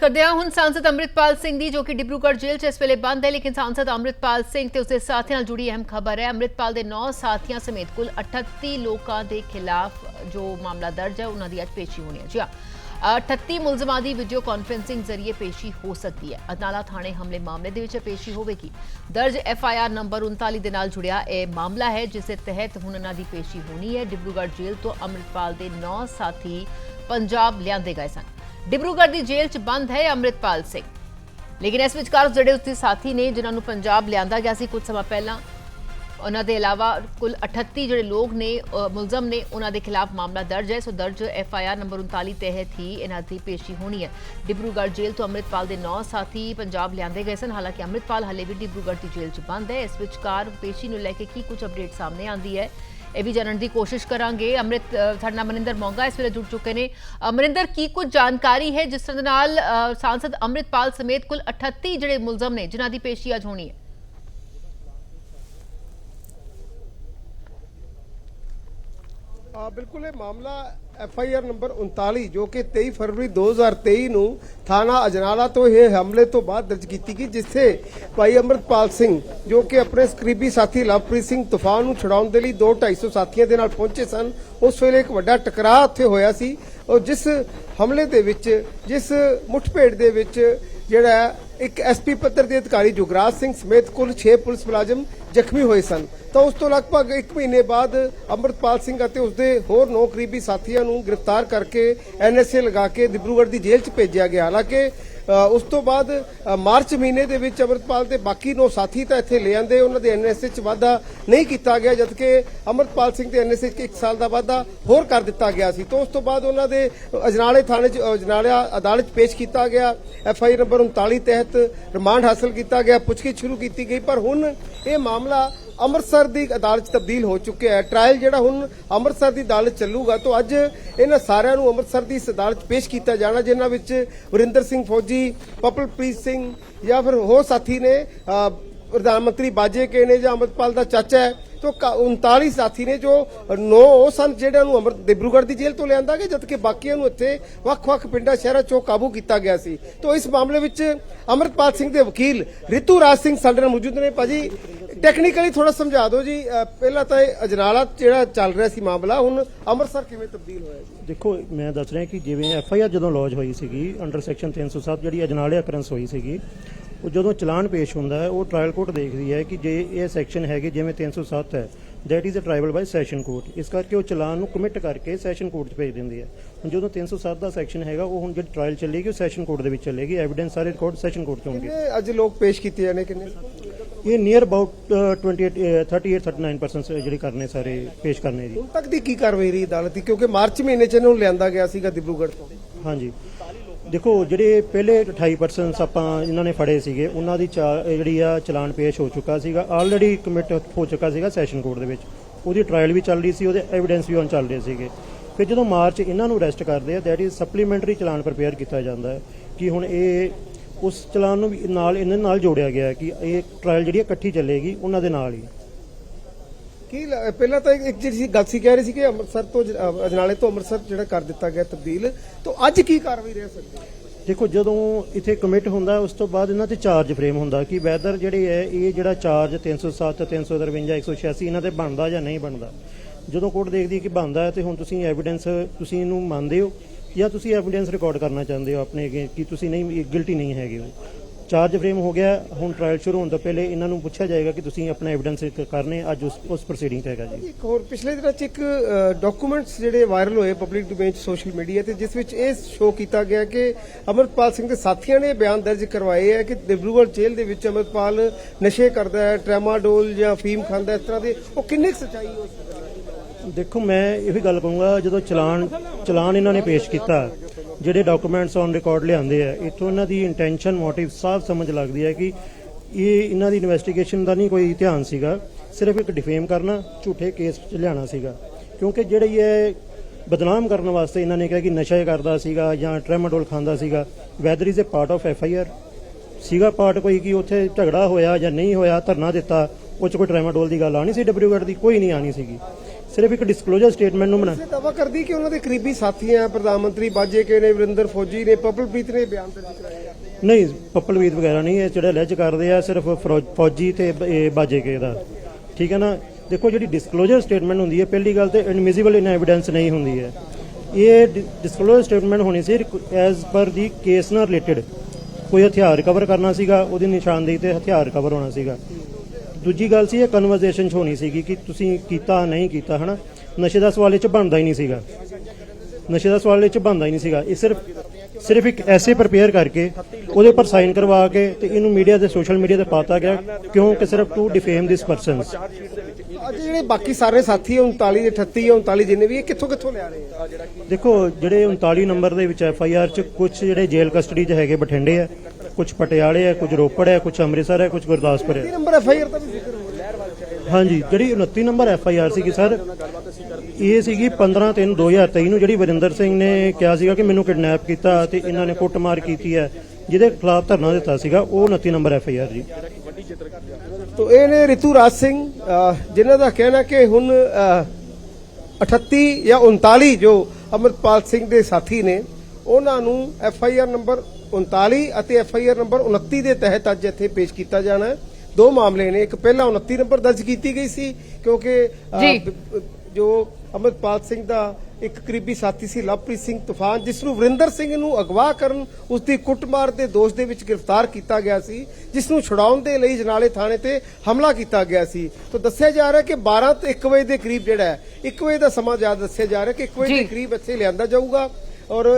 ਕਰਦੇ ਹਾਂ ਹੁਣ ਸਾਂਸਦ ਅੰਮ੍ਰਿਤਪਾਲ ਸਿੰਘ ਦੀ ਜੋ ਕਿ ਡਿਬਰੂਗੜ੍ਹ ਜੇਲ੍ਹ 'ਚ ਇਸ ਵੇਲੇ ਬੰਦ ਹੈ ਲੇਕਿਨ ਸਾਂਸਦ ਅੰਮ੍ਰਿਤਪਾਲ ਸਿੰਘ ਤੇ ਉਸਦੇ ਸਾਥੀਆਂ ਨਾਲ ਜੁੜੀ ਅਹਿਮ ਖਬਰ ਹੈ। ਅੰਮ੍ਰਿਤਪਾਲ ਦੇ 9 ਸਾਥੀਆਂ ਸਮੇਤ ਕੁੱਲ 38 ਲੋਕਾਂ ਦੇ ਖਿਲਾਫ ਜੋ ਮਾਮਲਾ ਦਰਜ ਹੈ ਉਹਨਾਂ ਦੀ ਅੱਜ ਪੇਸ਼ੀ ਹੋਣੀ ਹੈ। ਜੀ ਹਾਂ ਅ, 38 ਮੁਲਜ਼ਮਾਂ ਦੀ ਵੀਡੀਓ ਕਾਨਫਰੈਂਸਿੰਗ ਜ਼ਰੀਏ ਪੇਸ਼ੀ ਹੋ ਸਕਦੀ ਹੈ। ਅਦਾਲਤ ਥਾਣੇ ਹਮਲੇ ਮਾਮਲੇ ਦੇ ਵਿੱਚ ਪੇਸ਼ੀ ਹੋਵੇਗੀ। ਦਰਜ ਐਫ ਆਈ ਆਰ ਨੰਬਰ 39 ਦੇ ਨਾਲ ਜੁੜਿਆ ਇਹ ਮਾਮਲਾ ਹੈ ਜਿਸ ਦੇ ਤਹਿਤ ਹੁਣ ਇਹਨਾਂ ਦੀ ਪੇਸ਼ੀ ਹੋਣੀ ਹੈ। ਡਿਬਰੂਗੜ੍ਹ ਜੇਲ੍ਹ ਤੋਂ ਅੰਮ੍ਰਿਤਪਾਲ ਦੇ 9 ਸਾਥੀ ਪੰਜਾਬ ਲਿਆਂਦੇ ਗਏ ਸਨ। ਡਿਬਰੂਗੜ੍ਹ ਦੀ ਜੇਲ੍ਹ 'ਚ ਬੰਦ ਹੈ ਅੰਮ੍ਰਿਤਪਾਲ ਸਿੰਘ। ਲੇਕਿਨ ਇਸ ਵਿਚਕਾਰ ਜਿਹੜੇ ਉਸਦੇ ਸਾਥੀ ਨੇ, ਜਿਨ੍ਹਾਂ ਨੂੰ ਪੰਜਾਬ ਲਿਆਂਦਾ ਗਿਆ ਸੀ ਕੁਝ ਸਮਾਂ ਪਹਿਲਾਂ, ਉਹਨਾਂ ਦੇ ਇਲਾਵਾ ਕੁੱਲ 38 ਜਿਹੜੇ ਲੋਕ ਨੇ ਮੁਲਜ਼ਮ ਨੇ, ਉਹਨਾਂ ਦੇ ਖਿਲਾਫ ਮਾਮਲਾ ਦਰਜ ਹੈ। ਸੋ ਦਰਜ ਐਫ ਆਈ ਆਰ ਨੰਬਰ 39 ਤਹਿਤ ਹੀ ਇਹਨਾਂ ਦੀ ਪੇਸ਼ੀ ਹੋਣੀ ਹੈ। ਡਿਬਰੂਗੜ੍ਹ ਜੇਲ੍ਹ ਤੋਂ ਅੰਮ੍ਰਿਤਪਾਲ ਦੇ 9 ਸਾਥੀ ਪੰਜਾਬ ਲਿਆਂਦੇ ਗਏ ਸਨ। ਹਾਲਾਂਕਿ ਅੰਮ੍ਰਿਤਪਾਲ ਹਲੇ ਵੀ ਡਿਬਰੂਗੜ੍ਹ ਦੀ ਜੇਲ੍ਹ 'ਚ ਬੰਦ ਹੈ। ਇਸ ਵਿਚਕਾਰ ਪੇਸ਼ੀ ਨੂੰ ਲੈ ਕੇ ਕੀ ਕੁਝ ਅਪਡੇਟ ਸਾਹਮਣੇ ਆਉਂਦੀ ਹੈ? ਇਹ ਵੀ ਜਾਣਨ ਦੀ ਕੋਸ਼ਿਸ਼ ਕਰਾਂਗੇ। ਅੰਮ੍ਰਿਤ ਸਾਡੇ ਨਾਲ ਮਨਿੰਦਰ ਮੋਂਗਾ ਇਸ ਵੇਲੇ ਜੁੜ ਚੁੱਕੇ ਨੇ। ਅਮਰਿੰਦਰ, ਕੀ ਕੁਝ ਜਾਣਕਾਰੀ ਹੈ ਜਿਸ ਦੇ ਨਾਲ ਸਾਂਸਦ ਅੰਮ੍ਰਿਤਪਾਲ ਸਮੇਤ ਕੁੱਲ 38 ਜਿਹੜੇ ਮੁਲਜ਼ਮ ਨੇ, ਜਿਨ੍ਹਾਂ ਦੀ ਪੇਸ਼ੀ ਅੱਜ ਹੋਣੀ ਹੈ? ਆ, ਬਿਲਕੁਲ ਇਹ ਮਾਮਲਾ ਐਫ ਆਈ ਆਰ ਨੰਬਰ 39 ਜੋ ਕਿ 23 ਫਰਵਰੀ 2023 ਨੂੰ ਥਾਣਾ ਅਜਨਾਲਾ ਤੋਂ ਇਹ ਹਮਲੇ ਤੋਂ ਬਾਅਦ ਦਰਜ ਕੀਤੀ ਗਈ, ਜਿੱਥੇ ਭਾਈ ਅਮਰਤਪਾਲ ਸਿੰਘ, ਜੋ ਕਿ ਆਪਣੇ ਕਰੀਬੀ ਸਾਥੀ ਲਵਪ੍ਰੀਤ ਸਿੰਘ ਤੂਫਾਨ ਨੂੰ ਛੁਡਾਉਣ ਦੇ ਲਈ 2-250 ਸਾਥੀਆਂ ਦੇ ਨਾਲ ਪਹੁੰਚੇ ਸਨ, ਉਸ ਵੇਲੇ ਇੱਕ ਵੱਡਾ ਟਕਰਾਅ ਉੱਥੇ ਹੋਇਆ ਸੀ, ਔਰ ਜਿਸ ਹਮਲੇ ਦੇ ਵਿੱਚ, ਜਿਸ ਮੁੱਠਭੇੜ ਦੇ ਵਿੱਚ ਜਿਹੜਾ ਇੱਕ ਐਸਪੀ ਪੱਤਰ ਦੇ ਅਧਿਕਾਰੀ ਜੁਗਰਾਜ ਸਿੰਘ ਸਮੇਤ ਕੁੱਲ 6 ਪੁਲਿਸ ਮੁਲਾਜ਼ਮ ਜ਼ਖਮੀ ਹੋਏ ਸਨ। ਤਾਂ ਉਸ ਤੋਂ ਲਗਭਗ 1 ਮਹੀਨੇ ਬਾਅਦ ਅੰਮ੍ਰਿਤਪਾਲ ਸਿੰਘ ਅਤੇ ਉਸਦੇ ਹੋਰ ਨੌ ਕਰੀਬੀ ਸਾਥੀਆਂ ਨੂੰ ਗ੍ਰਿਫਤਾਰ ਕਰਕੇ ਐਨਐਸਏ ਲਗਾ ਕੇ ਦਿਬਰੂਗੜ੍ਹ ਦੀ ਜੇਲ੍ਹ 'ਚ ਭੇਜਿਆ ਗਿਆ। ਹਾਲਾਂਕਿ ਉਸ ਤੋਂ ਬਾਅਦ ਮਾਰਚ ਮਹੀਨੇ ਦੇ ਵਿੱਚ ਅੰਮ੍ਰਿਤਪਾਲ ਦੇ ਬਾਕੀ ਨੌ ਸਾਥੀ ਤਾਂ ਇੱਥੇ ਲੈ ਆਂਦੇ, ਉਹਨਾਂ ਦੇ ਐਨਐਸਏ 'ਚ ਵਾਧਾ ਨਹੀਂ ਕੀਤਾ ਗਿਆ, ਜਦਕਿ ਅੰਮ੍ਰਿਤਪਾਲ ਸਿੰਘ ਦੇ ਐਨਐਸਏ 'ਚ 1 ਸਾਲ ਦਾ ਵਾਧਾ ਹੋਰ ਕਰ ਦਿੱਤਾ ਗਿਆ ਸੀ। ਤੋਂ ਉਸ ਤੋਂ ਬਾਅਦ ਉਹਨਾਂ ਦੇ ਅਜਨਾਲੇ ਥਾਣੇ 'ਚ ਅਜਨਾਲਿਆ ਅਦਾਲਤ 'ਚ ਪੇਸ਼ ਕੀਤਾ ਗਿਆ। ਐਫ ਆਈ ਨੰਬਰ 39 ਤਹਿਤ ਰਿਮਾਂਡ ਹਾਸਲ ਕੀਤਾ ਗਿਆ, ਪੁੱਛਗਿੱਛ ਸ਼ੁਰੂ ਕੀਤੀ ਗਈ, ਪਰ ਹੁਣ ਇਹ ਮਾਮਲਾ ਅੰਮ੍ਰਿਤਸਰ ਦੀ ਅਦਾਲਤ 'ਚ ਤਬਦੀਲ ਹੋ ਚੁੱਕਿਆ ਹੈ। ਟ੍ਰਾਇਲ ਜਿਹੜਾ ਹੁਣ ਅੰਮ੍ਰਿਤਸਰ ਦੀ ਅਦਾਲਤ ਚੱਲੂਗਾ, ਤਾਂ ਅੱਜ ਇਹਨਾਂ ਸਾਰਿਆਂ ਨੂੰ ਅੰਮ੍ਰਿਤਸਰ ਦੀ ਇਸ ਅਦਾਲਤ 'ਚ ਪੇਸ਼ ਕੀਤਾ ਜਾਣਾ, ਜਿਨ੍ਹਾਂ ਵਿੱਚ ਵਰਿੰਦਰ ਸਿੰਘ ਫੌਜੀ, ਪਪਲਪ੍ਰੀਤ ਸਿੰਘ ਜਾਂ ਫਿਰ ਹੋਰ ਸਾਥੀ ਨੇ ਪ੍ਰਧਾਨ ਮੰਤਰੀ ਬਾਜੇ ਕੇ ਨੇ ਜਾਂ ਅੰਮ੍ਰਿਤਪਾਲ ਦਾ ਚਾਚਾ ਹੈ ਤੋ 39 ਸਾਥੀ ਨੇ ਜੋ 9 ਉਹ ਸਨ ਜਿਹੜਿਆਂ ਨੂੰ ਅੰਮ੍ਰਿਤ ਦਿਬਰੂਗੜ੍ਹ ਦੀ ਜੇਲ੍ਹ ਤੋਂ ਲਿਆਂਦਾ ਗਿਆ, ਜਦਕਿ ਬਾਕੀਆਂ ਨੂੰ ਇੱਥੇ ਵੱਖ-ਵੱਖ ਪਿੰਡਾਂ, ਸ਼ਹਿਰਾਂ ਚੋਂ ਕਾਬੂ ਕੀਤਾ ਗਿਆ ਸੀ। ਤੋ ਇਸ ਮਾਮਲੇ ਵਿੱਚ ਅੰਮ੍ਰਿਤਪਾਲ ਸਿੰਘ ਦੇ ਵਕੀਲ ਰਿਤੂ ਰਾਜ ਸਿੰਘ ਸਾਡੇ ਨਾਲ ਮੌਜੂਦ ਨੇ। ਭਾਜੀ ਟੈਕਨੀਕਲੀ ਥੋੜਾ ਸਮਝਾ ਦਿਓ ਜੀ। ਪਹਿਲਾਂ ਤਾਂ ਇਹ ਅਜਨਾਲਾ ਜਿਹੜਾ ਚੱਲ ਰਿਹਾ ਸੀ ਮਾਮਲਾ, ਹੁਣ ਅੰਮ੍ਰਿਤਸਰ ਕਿਵੇਂ ਤਬਦੀਲ ਹੋਇਆ ਜੀ? ਦੇਖੋ, ਮੈਂ ਦੱਸ ਰਿਹਾ ਕਿ ਜਿਵੇਂ ਐਫ ਆਈ ਆਰ ਜਦੋਂ ਲੌਜ ਹੋਈ ਸੀਗੀ ਅੰਡਰ ਸੈਕਸ਼ਨ 307 ਜਿਹੜੀ ਅਜਨਾਲੇ ਅਕਰੈਂਸ ਹੋਈ ਸੀਗੀ ਉਹ ਜਦੋਂ ਚਲਾਨ ਪੇਸ਼ ਹੁੰਦਾ ਹੈ ਉਹ ਟ੍ਰਾਇਲ ਕੋਰਟ ਦੇਖਦੀ ਹੈ ਕਿ ਜੇ ਇਹ ਸੈਕਸ਼ਨ ਹੈਗੇ ਜਿਵੇਂ 307 ਹੈ that is a triable by session court ਇਸ ਕਰਕੇ ਉਹ ਚਲਾਨ ਨੂੰ ਕਮਿਟ ਕਰਕੇ ਸੈਸ਼ਨ ਕੋਰਟ 'ਚ ਭੇਜ ਦਿੰਦੀ ਹੈ। ਹੁਣ ਜਦੋਂ 307 ਦਾ ਸੈਕਸ਼ਨ ਹੈਗਾ ਉਹ ਹੁਣ ਜਿਹੜੀ ਟ੍ਰਾਇਲ ਚੱਲੇਗੀ ਉਹ ਸੈਸ਼ਨ ਕੋਰਟ ਦੇ ਵਿੱਚ ਚੱਲੇਗੀ। ਐਵੀਡੈਂਸ ਸਾਰੇ ਰਿਕਾਰਡ ਸੈਸ਼ਨ ਕੋਰਟ 'ਚ ਹੋਣਗੇ। ਕਿੰਨੇ ਅੱਜ ਲੋਕ ਪੇਸ਼ ਕੀਤੇ ਜਾਣੇ ਕਿੰਨੇ? ਇਹ ਨੀਅਰ ਅਬਾਊਟ 28 38 39% ਜਿਹੜੇ ਕਰਨੇ ਸਾਰੇ ਪੇਸ਼ ਕਰਨੇ ਜੀ। ਹੁਣ ਤੱਕ ਦੀ ਕੀ ਕਾਰਵਾਈ ਰਹੀ ਅਦਾਲਤ ਦੀ? ਕਿਉਂਕਿ ਮਾਰਚ ਮਹੀਨੇ ਚ ਇਹਨੂੰ ਲਿਆਂਦਾ ਗਿਆ ਸੀਗਾ ਦਿਬਰੂਗੜ੍ਹ ਤੋਂ। ਹਾਂਜੀ। ਦੇਖੋ, ਜਿਹੜੇ ਪਹਿਲੇ 28% ਆਪਾਂ ਇਹਨਾਂ ਨੇ ਫੜੇ ਸੀਗੇ, ਉਹਨਾਂ ਦੀ ਚਾ- ਇਹ ਜਿਹੜੀ ਆ ਚਲਾਨ ਪੇਸ਼ ਹੋ ਚੁੱਕਾ ਸੀਗਾ। ਆਲਰੇਡੀ ਕਮਿਟ ਹੋ ਚੁੱਕਾ ਸੀਗਾ ਸੈਸ਼ਨ ਕੋਰਟ ਦੇ ਵਿੱਚ। ਉਹਦੀ ਟ੍ਰਾਇਲ ਵੀ ਚੱਲ ਰਹੀ ਸੀ, ਉਹਦੇ ਐਵੀਡੈਂਸ ਵੀ ਹੁਣ ਚੱਲ ਰਹੇ ਸੀਗੇ। ਫਿਰ ਜਦੋਂ ਮਾਰਚ ਇਹਨਾਂ ਨੂੰ ਅਰੈਸਟ ਕਰਦੇ ਆ that is supplementary challan prepare ਕੀਤਾ ਜਾਂਦਾ ਹੈ ਕਿ ਹੁਣ ਇਹ, ਉਸ ਚਲਾਨ ਨੂੰ ਵੀ ਨਾਲ ਇਹਨਾਂ ਨਾਲ ਜੋੜਿਆ ਗਿਆ ਹੈ ਕਿ ਇਹ ਟ੍ਰਾਇਲ ਜਿਹੜੀ ਹੈ ਇਕੱਠੀ ਚੱਲੇਗੀ, ਉਹਨਾਂ ਦੇ ਨਾਲ ਹੀ। ਕੀ ਲ- ਪਹਿਲਾਂ ਤਾਂ ਇੱਕ ਜਿਹੜੀ ਸੀ ਗੱਲ ਸੀ ਕਹਿ ਰਹੀ ਸੀ ਕਿ ਅੰਮ੍ਰਿਤਸਰ ਤੋਂ ਜ- ਅ, ਅਜਨਾਲੇ ਤੋਂ ਅੰਮ੍ਰਿਤਸਰ ਜਿਹੜਾ ਕਰ ਦਿੱਤਾ ਗਿਆ ਤਬਦੀਲ ਤੋਂ ਅੱਜ ਕੀ ਕਾਰਵਾਈ ਰਹਿ ਸਕਦੀ ਹੈ? ਦੇਖੋ ਜਦੋਂ ਇੱਥੇ ਕਮਿਟ ਹੁੰਦਾ ਉਸ ਤੋਂ ਬਾਅਦ ਇਹਨਾਂ ਤੇ ਚਾਰਜ ਫਰੇਮ ਹੁੰਦਾ ਕਿ ਵੈਦਰ ਜਿਹੜੇ ਹੈ ਇਹ ਜਿਹੜਾ ਚਾਰਜ 307 353 186 ਇਹਨਾਂ ਤੇ ਬਣਦਾ ਜਾਂ ਨਹੀਂ ਬਣਦਾ। ਜਦੋਂ ਕੋਰਟ ਦੇਖਦੀ ਹੈ ਕਿ ਬਣਦਾ ਹੈ ਤੇ ਹੁਣ ਤੁਸੀਂ ਐਵੀਡੈਂਸ ਤੁਸੀਂ ਇਹਨੂੰ ਮੰਨਦੇ ਹੋ ਜਾਂ ਤੁਸੀਂ ਐਵੀਡੈਂਸ ਰਿਕਾਰਡ ਕਰਨਾ ਚਾਹੁੰਦੇ ਹੋ ਆਪਣੇ ਅੱਗੇ ਕਿ ਤੁਸੀਂ ਨਹੀਂ ਗਿਲਟੀ ਨਹੀਂ ਹੈਗੇ ਹੋ। ਚਾਰਜ ਫਰੇਮ ਹੋ ਗਿਆ ਹੁਣ ਟ੍ਰਾਇਲ ਸ਼ੁਰੂ ਹੋਣ ਤੋਂ ਪਹਿਲੇ ਇਹਨਾਂ ਨੂੰ ਪੁੱਛਿਆ ਜਾਏਗਾ ਕਿ ਤੁਸੀਂ ਆਪਣਾ ਐਵੀਡੈਂਸ ਕਰਨੇ ਅੱਜ ਉਸ ਉਸ ਪ੍ਰੋਸੀਡਿੰਗ ਤੇ ਹੈਗਾ ਜੀ। ਇੱਕ ਹੋਰ ਪਿਛਲੇ ਦਿਨਾਂ ਚ ਇੱਕ ਡਾਕੂਮੈਂਟਸ ਜਿਹੜੇ ਵਾਇਰਲ ਹੋਏ ਪਬਲਿਕ ਡੋਮੇਨ ਚ ਸੋਸ਼ਲ ਮੀਡੀਆ ਤੇ ਜਿਸ ਵਿੱਚ ਇਹ ਸ਼ੋਅ ਕੀਤਾ ਗਿਆ ਕਿ ਅਮਰਪਾਲ ਸਿੰਘ ਦੇ ਸਾਥੀਆਂ ਨੇ ਬਿਆਨ ਦਰਜ ਕਰਵਾਏ ਹੈ ਕਿ ਦਿਬਰੂਗੜ੍ਹ ਜੇਲ੍ਹ ਦੇ ਵਿੱਚ ਅਮਰਪਾਲ ਨਸ਼ੇ ਕਰਦਾ ਹੈ ਟ੍ਰੈਮਾਡੋਲ ਜਾਂ ਫੀਮ ਖਾਂਦਾ ਇਸ ਤਰ੍ਹਾਂ ਦੇ ਉਹ ਕਿੰਨੇ ਸੱਚਾਈ ਹੋ ਸਕਦੀ ਦੇਖੋ ਮੈਂ ਇਹ ਵੀ ਗੱਲ ਕਹੂੰਗਾ ਜਦੋਂ ਚਲਾਨ ਚਲਾਨ ਇਹਨਾਂ ਨੇ ਪੇਸ਼ ਕੀਤਾ ਜਿਹੜੇ ਡਾਕੂਮੈਂਟਸ ਔਨ ਰਿਕਾਰਡ ਲਿਆਂਦੇ ਆ, ਇਥੋਂ ਇਹਨਾਂ ਦੀ ਇੰਟੈਂਸ਼ਨ ਮੋਟਿਵ ਸਾਫ਼ ਸਮਝ ਲੱਗਦੀ ਹੈ ਕਿ ਇਹ ਇਹਨਾਂ ਦੀ ਇਨਵੈਸਟੀਗੇਸ਼ਨ ਦਾ ਨਹੀਂ ਕੋਈ ਧਿਆਨ ਸੀਗਾ, ਸਿਰਫ ਇੱਕ ਡਿਫੇਮ ਕਰਨਾ, ਝੂਠੇ ਕੇਸ ਚ ਲਿਆਣਾ ਸੀਗਾ। ਕਿਉਂਕਿ ਜਿਹੜੀ ਇਹ ਬਦਨਾਮ ਕਰਨ ਵਾਸਤੇ ਇਹਨਾਂ ਨੇ ਕਿਹਾ ਕਿ ਨਸ਼ਾ ਕਰਦਾ ਸੀਗਾ ਜਾਂ ਟ੍ਰੈਮਾਡੋਲ ਖਾਂਦਾ ਸੀਗਾ whether is a part of F I R ਸੀਗਾ ਪਾਰਟ ਕੋਈ ਕਿ ਉੱਥੇ ਝਗੜਾ ਹੋਇਆ ਜਾਂ ਨਹੀਂ ਹੋਇਆ, ਧਰਨਾ ਦਿੱਤਾ, ਉਹ ਚ ਕੋਈ ਟ੍ਰੈਮਾਡੋਲ ਦੀ ਗੱਲ ਆਣੀ ਸੀ ਡਬਲਯੂਗੜ ਦੀ, ਕੋਈ ਨਹੀਂ ਆਣੀ ਸੀਗੀ। ਸਿਰਫ ਇੱਕ ਡਿਸਕਲੋਜ਼ਰ ਸਟੇਟਮੈਂਟ ਨੂੰ ਬਣਾ ਦਾਵਾ ਕਰਦੀ ਕਿ ਉਹਨਾਂ ਦੇ ਕਰੀਬੀ ਸਾਥੀ ਆ ਪ੍ਰਧਾਨ ਮੰਤਰੀ ਬਾਜੇ ਕੇ ਨੇ ਵਰਿੰਦਰ ਫੌਜੀ ਨੇ ਪਪਲਪ੍ਰੀਤ ਨੇ ਬਿਆਨ ਦਰਜ ਕਰਾਏ ਆ। ਨਹੀਂ ਪੱਪਲਵੀਤ ਵਗੈਰਾ ਨਹੀਂ ਇਹ ਜਿਹੜੇ ਅਲੈਜ ਕਰਦੇ ਆ ਸਿਰਫ ਫੌਜੀ ਤੇ ਬਾਜੇ ਕੇ ਦਾ। ਠੀਕ ਹੈ ਨਾ? ਦੇਖੋ ਜਿਹੜੀ ਡਿਸਕਲੋਜ਼ਰ ਸਟੇਟਮੈਂਟ ਹੁੰਦੀ ਹੈ ਪਹਿਲੀ ਗੱਲ ਤੇ ਇਨਵਿਜ਼ੀਬਲ ਇਨ ਐਵੀਡੈਂਸ ਨਹੀਂ ਹੁੰਦੀ ਹੈ। ਇਹ ਡਿਸਕਲੋਜ਼ਰ ਸਟੇਟਮੈਂਟ ਹੋਣੀ ਸੀ ਐਜ਼ ਪਰ ਦੀ ਕੇਸ ਨਾਲ ਰਿਲੇਟਡ ਕੋਈ ਹਥਿਆਰ ਰਿਕਵਰ ਕਰਨਾ ਸੀਗਾ ਉਹਦੀ ਨਿਸ਼ਾਨਦੇਹੀ ਤੇ ਹਥਿਆਰ ਰਿਕਵਰ ਹੋਣਾ ਸੀਗਾ। ਦੂਜੀ ਗੱਲ ਸੀ, ਇਹ ਕਨਵਰਸੇਸ਼ਨ ਚ ਹੋਣੀ ਸੀਗੀ ਕਿ ਤੁਸੀਂ ਕੀਤਾ, ਨਹੀਂ ਕੀਤਾ, ਹਨਾ? ਨਸ਼ੇ ਦਾ ਸਵਾਲ ਇਹ ਚ ਬਣਦਾ ਹੀ ਨਹੀਂ ਸੀਗਾ। ਨਸ਼ੇ ਦਾ ਸਵਾਲ ਇਹ ਚ ਬਣਦਾ ਹੀ ਨਹੀਂ ਸੀਗਾ। ਇਹ ਸਿਰਫ ਸਿਰਫ ਇੱਕ ਐਸੇ ਪ੍ਰਪੇਅਰ ਕਰਕੇ ਉਹਦੇ ਉੱਪਰ ਸਾਈਨ ਕਰਵਾ ਕੇ ਤੇ ਇਹਨੂੰ ਮੀਡੀਆ ਤੇ ਸੋਸ਼ਲ ਮੀਡੀਆ ਤੇ ਪਾਤਾ ਗਿਆ ਕਿਉਂਕਿ ਸਿਰਫ ਟੂ ਡਿਫੇਮ ਦਿਸ ਪਰਸਨਸ ਅੱਜ ਜਿਹੜੇ ਬਾਕੀ ਸਾਰੇ ਸਾਥੀ ਆ 39 38 ਆ 39 ਜਿੰਨੇ ਵੀ ਇਹ ਕਿੱਥੋਂ ਕਿੱਥੋਂ ਲਿਆ ਰਹੇ ਆ? ਦੇਖੋ ਜਿਹੜੇ 39 ਨੰਬਰ ਦੇ ਵਿੱਚ ਐਫ ਆਈ ਆਰ ਚ ਕੁਝ ਜਿਹੜੇ ਜੇਲ੍ਹ ਕਸਟਡੀ 'ਚ ਹੈਗੇ ਬਠਿੰਡੇ ਆ ਕੁਝ ਪਟਿਆਲੇ ਆ ਕੁਝ ਰੋਪੜ ਆ ਕੁਝ ਅੰਮ੍ਰਿਤਸਰ ਆ ਕੁਝ ਗੁਰਦਾਸਪੁਰ ਆ। ਨੰਬਰ ਐਫ ਆਈ ਆਰ ਦਾ ਵੀ ਜ਼ਿਕਰ ਹੋ ਰਿਹਾ। ਹਾਂਜੀ ਜਿਹੜੀ 29 ਨੰਬਰ ਐਫ ਆਈ ਆਰ ਸੀਗੀ ਸਰ ਇਹ ਸੀਗੀ 15 3 2023 ਨੂੰ ਜਿਹੜੀ ਵਰਿੰਦਰ ਸਿੰਘ ਨੇ ਕਿਹਾ ਸੀਗਾ ਕਿ ਮੈਨੂੰ ਕਿਡਨੈਪ ਕੀਤਾ ਤੇ ਇਹਨਾਂ ਨੇ ਕੁੱਟਮਾਰ ਕੀਤੀ ਹੈ ਜਿਹਦੇ ਖਿਲਾਫ ਧਰਨਾ ਦਿੱਤਾ ਸੀਗਾ ਉਹ 29 ਨੰਬਰ ਐਫ ਆਈ ਆਰ ਜੀ। ਤੋ ਇਹ ਨੇ ਰਿਤੂ ਰਾਜ ਸਿੰਘ ਜਿਨ੍ਹਾਂ ਦਾ ਕਹਿਣਾ ਕਿ ਹੁਣ ਅਹ, 38 ਜਾਂ 39 ਜੋ ਅਮਰਪਾਲ ਸਿੰਘ ਦੇ ਸਾਥੀ ਨੇ ਉਹਨਾਂ ਨੂੰ ਐਫ ਆਈ ਆਰ ਨੰਬਰ 39 ਅਤੇ ਐਫ ਆਈ ਆਰ ਨੰਬਰ 29 ਦੇ ਤਹਿਤ ਅੱਜ ਇੱਥੇ ਪੇਸ਼ ਕੀਤਾ ਜਾਣਾ ਹੈ। ਦੋ ਮਾਮਲੇ ਨੇ ਇੱਕ ਪਹਿਲਾਂ 29 ਨੰਬਰ ਦਰਜ ਕੀਤੀ ਗਈ ਸੀ ਕਿਉਂਕਿ ਜੀ। ਅਮਰਪਾਲ ਸਿੰਘ ਦਾ ਇੱਕ ਕਰੀਬੀ ਸਾਥੀ ਸੀ ਲਵਪ੍ਰੀਤ ਸਿੰਘ ਤੂਫਾਨ ਜਿਸ ਨੂੰ ਵਰਿੰਦਰ ਸਿੰਘ ਨੂੰ ਅਗਵਾ ਕਰਨ ਉਸ ਦੀ ਕੁੱਟਮਾਰ ਦੇ ਦੋਸ਼ ਦੇ ਵਿੱਚ ਗ੍ਰਿਫਤਾਰ ਕੀਤਾ ਗਿਆ ਸੀ ਜਿਸ ਨੂੰ ਛੁਡਾਉਣ ਦੇ ਲਈ ਜਨਾਲੇ ਥਾਣੇ ਤੇ ਹਮਲਾ ਕੀਤਾ ਗਿਆ ਸੀ ਤਾਂ ਦੱਸਿਆ ਜਾ ਰਿਹਾ ਕਿ 12 ਤੋਂ 1 ਵਜੇ ਦੇ ਕਰੀਬ ਜਿਹੜਾ ਹੈ 1 ਵਜੇ ਦਾ ਸਮਾਂ ਜ਼ਿਆਦਾ ਦੱਸਿਆ ਜਾ ਰਿਹਾ ਕਿ 1 ਵਜੇ। ਦੇ ਕਰੀਬ ਇੱਥੇ ਲਿਆਂਦਾ ਜਾਊਗਾ ਔਰ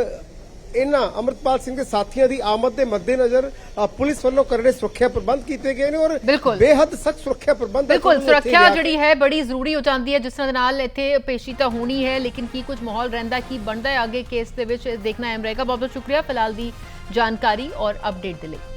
ਇਹਨਾਂ ਅਮਰਪਾਲ ਸਿੰਘ ਦੇ ਸਾਥੀਆਂ ਦੀ ਆਮਦ ਦੇ ਮੱਦੇਨਜ਼ਰ ਪੁਲਿਸ ਵੱਲੋਂ ਕਰੜੇ ਸੁਰੱਖਿਆ ਪ੍ਰਬੰਧ ਕੀਤੇ ਗਏ ਨੇ ਔਰ। ਬੇਹੱਦ ਸਖਤ ਸੁਰੱਖਿਆ ਪ੍ਰਬੰਧ ਬਿਲਕੁਲ ਸੁਰੱਖਿਆ ਜਿਹੜੀ ਹੈ ਬੜੀ ਜ਼ਰੂਰੀ ਹੋ ਜਾਂਦੀ ਹੈ ਜਿਸ ਤਰ੍ਹਾਂ ਦੇ ਨਾਲ ਇੱਥੇ ਪੇਸ਼ੀ ਤਾਂ ਹੋਣੀ ਹੈ ਲੇਕਿਨ ਕੀ ਕੁਝ ਮਾਹੌਲ ਰਹਿੰਦਾ ਕੀ ਬਣਦਾ ਹੈ ਅੱਗੇ ਕੇਸ ਦੇ ਵਿੱਚ ਇਹ ਦੇਖਣਾ ਅਹਿਮ ਰਹੇਗਾ। ਬਹੁਤ ਬਹੁਤ ਸ਼ੁਕਰੀਆ ਫਿਲਹਾਲ ਦੀ ਜਾਣਕਾਰੀ ਔਰ ਅਪਡੇਟ ਦੇ ਲਈ।